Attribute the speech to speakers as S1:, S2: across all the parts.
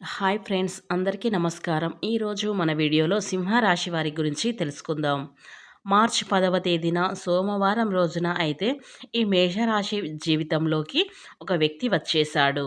S1: Hi friends అందరికీ నమస్కారం. ఈరోజు మన వీడియోలో సింహరాశి వారి గురించి తెలుసుకుందాం. మార్చ్ పదవ తేదీన సోమవారం రోజున అయితే ఈ మేషరాశి జీవితంలోకి ఒక వ్యక్తి వచ్చేశాడు.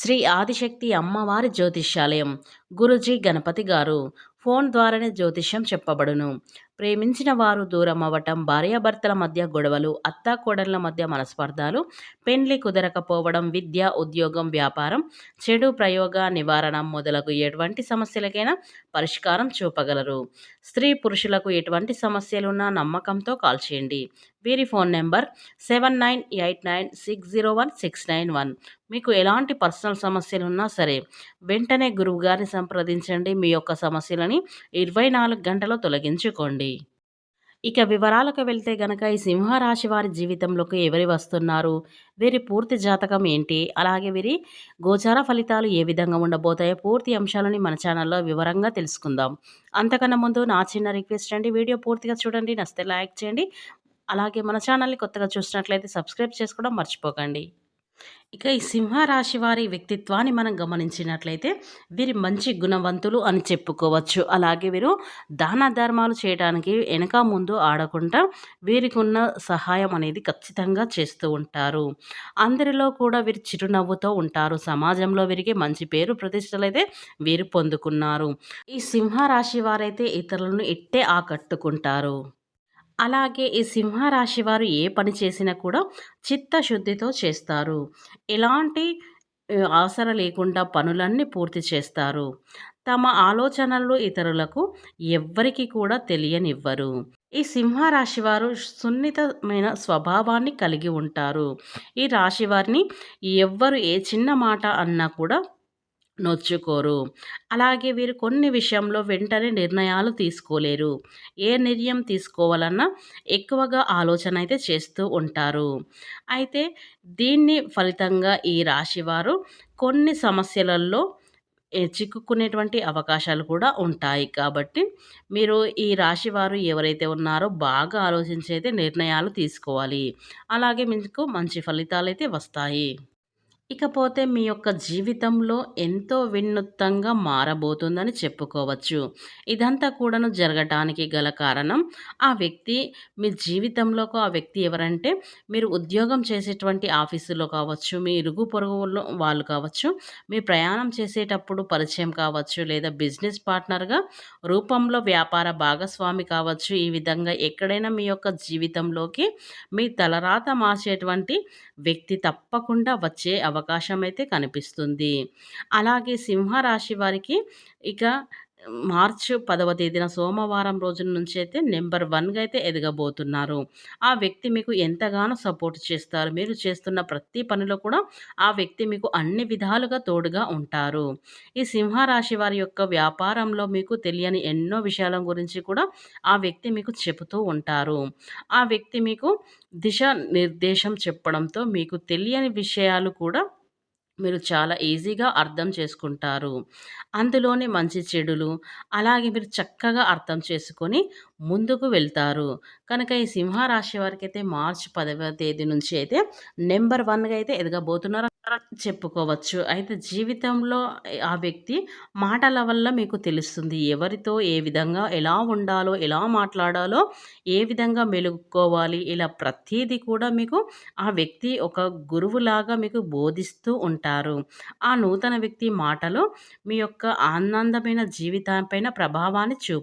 S1: శ్రీ ఆదిశక్తి అమ్మవారి జ్యోతిష్యాలయం. గురుజీ గణపతి గారు ఫోన్ ద్వారానే జ్యోతిష్యం చెప్పబడును. ప్రేమించిన వారు దూరం అవ్వటం భార్యాభర్తల మధ్య గొడవలు అత్తాకోడళ్ళ మధ్య మనస్పర్ధాలు పెండ్లి కుదరకపోవడం విద్య ఉద్యోగం వ్యాపారం చెడు ప్రయోగ నివారణ మొదలగు ఎటువంటి సమస్యలకైనా పరిష్కారం చూపగలరు. స్త్రీ పురుషులకు ఎటువంటి సమస్యలున్నా నమ్మకంతో కాల్ చేయండి. వీరి phone number seven nine eight nine six zero one six nine one. మీకు ఎలాంటి పర్సనల్ సమస్యలు ఉన్నా సరే వెంటనే గురువుగారిని సంప్రదించండి. మీ యొక్క సమస్యలని ఇరవై నాలుగు గంటలో తొలగించుకోండి. ఇక వివరాలకు వెళ్తే గనక ఈ సింహరాశి వారి జీవితంలోకి ఎవరి వస్తున్నారు? వీరి పూర్తి జాతకం ఏంటి? అలాగే వీరి గోచార ఫలితాలు ఏ విధంగా ఉండబోతాయో పూర్తి అంశాలని మన ఛానల్లో వివరంగా తెలుసుకుందాం. అంతకన్నా ముందు నా చిన్న రిక్వెస్ట్ అండి వీడియో పూర్తిగా చూడండి నస్తే లైక్ చేయండి. అలాగే మన ఛానల్ని కొత్తగా చూసినట్లయితే సబ్స్క్రైబ్ చేసుకోవడం మర్చిపోకండి. ఇక ఈ సింహరాశి వారి వ్యక్తిత్వాన్ని మనం గమనించినట్లయితే వీరి మంచి గుణవంతులు అని చెప్పుకోవచ్చు. అలాగే వీరు దాన ధర్మాలు చేయడానికి వెనక ముందు ఆడకుండా వీరికి ఉన్న సహాయం అనేది ఖచ్చితంగా చేస్తూ ఉంటారు. అందరిలో కూడా వీరు చిరునవ్వుతో ఉంటారు. సమాజంలో వీరికి మంచి పేరు ప్రతిష్టలు అయితే వీరు పొందుకున్నారు. ఈ సింహరాశి వారైతే ఇతరులను ఇట్టే ఆకట్టుకుంటారు? అలాగే ఈ సింహరాశి వారు ఏ పని చేసినా కూడా చిత్తశుద్ధితో చేస్తారు. ఎలాంటి ఆసర లేకుండా పనులన్నీ పూర్తి చేస్తారు. తమ ఆలోచనలు ఇతరులకు ఎవ్వరికి కూడా తెలియనివ్వరు. ఈ సింహరాశి వారు సున్నితమైన స్వభావాన్ని కలిగి ఉంటారు. ఈ రాశి వారిని ఎవ్వరు ఏ చిన్న మాట అన్నా కూడా నొచ్చుకోరు. అలాగే వీరు కొన్ని విషయంలో వెంటనే నిర్ణయాలు తీసుకోలేరు. ఏ నిర్ణయం తీసుకోవాలన్నా ఎక్కువగా ఆలోచన అయితే చేస్తూ ఉంటారు. అయితే దీన్ని ఫలితంగా ఈ రాశివారు కొన్ని సమస్యలలో చిక్కుకునేటువంటి అవకాశాలు కూడా ఉంటాయి. కాబట్టి మీరు ఈ రాశి వారు ఎవరైతే ఉన్నారో బాగా ఆలోచించి అయితే నిర్ణయాలు తీసుకోవాలి. అలాగే మీకు మంచి ఫలితాలు అయితే వస్తాయి. ఇకపోతే మీ యొక్క జీవితంలో ఎంతో వినూత్నంగా మారబోతుందని చెప్పుకోవచ్చు. ఇదంతా కూడాను జరగటానికి గల కారణం ఆ వ్యక్తి మీ జీవితంలోకి ఆ వ్యక్తి ఎవరంటే మీరు ఉద్యోగం చేసేటువంటి ఆఫీసులో కావచ్చు మీ ఇరుగు పొరుగులో వాళ్ళు కావచ్చు మీ ప్రయాణం చేసేటప్పుడు పరిచయం కావచ్చు లేదా బిజినెస్ పార్ట్నర్గా రూపంలో వ్యాపార భాగస్వామి కావచ్చు ఈ విధంగా ఎక్కడైనా మీ యొక్క జీవితంలోకి మీ తలరాత మార్చేటువంటి వ్యక్తి తప్పకుండా వచ్చే అవకాశం అయితే కనిపిస్తుంది. అలాగే సింహరాశి వారికి ఇక మార్చ్ పదవ తేదీన సోమవారం రోజుల నుంచి అయితే నెంబర్ వన్గా అయితే ఎదగబోతున్నారు. ఆ వ్యక్తి మీకు ఎంతగానో సపోర్ట్ చేస్తారు. మీరు చేస్తున్న ప్రతి పనిలో కూడా ఆ వ్యక్తి మీకు అన్ని విధాలుగా తోడుగా ఉంటారు. ఈ సింహరాశి వారి యొక్క వ్యాపారంలో మీకు తెలియని ఎన్నో విషయాల గురించి కూడా ఆ వ్యక్తి మీకు చెబుతూ ఉంటారు. ఆ వ్యక్తి మీకు దిశ నిర్దేశం చెప్పడంతో మీకు తెలియని విషయాలు కూడా మీరు చాలా ఈజీగా అర్థం చేసుకుంటారు. అందులోని మంచి చెడులు అలాగే మీరు చక్కగా అర్థం చేసుకొని ముందుకు వెళ్తారు. కనుక ఈ సింహరాశి వారికి అయితే మార్చి పదవ తేదీ నుంచి అయితే నెంబర్ వన్గా అయితే ఎదగబోతున్నారు చెప్పుకోవచ్చు. అయితే జీవితంలో ఆ వ్యక్తి మాటల వల్ల మీకు తెలుస్తుంది ఎవరితో ఏ విధంగా ఎలా ఉండాలో ఎలా మాట్లాడాలో ఏ విధంగా మెలుగుకోవాలి ఇలా ప్రతీది కూడా మీకు ఆ వ్యక్తి ఒక గురువులాగా మీకు బోధిస్తూ ఉంటారు. ఆ నూతన వ్యక్తి మాటలు మీ యొక్క ఆనందమైన జీవితంపైన ప్రభావాన్ని చూపు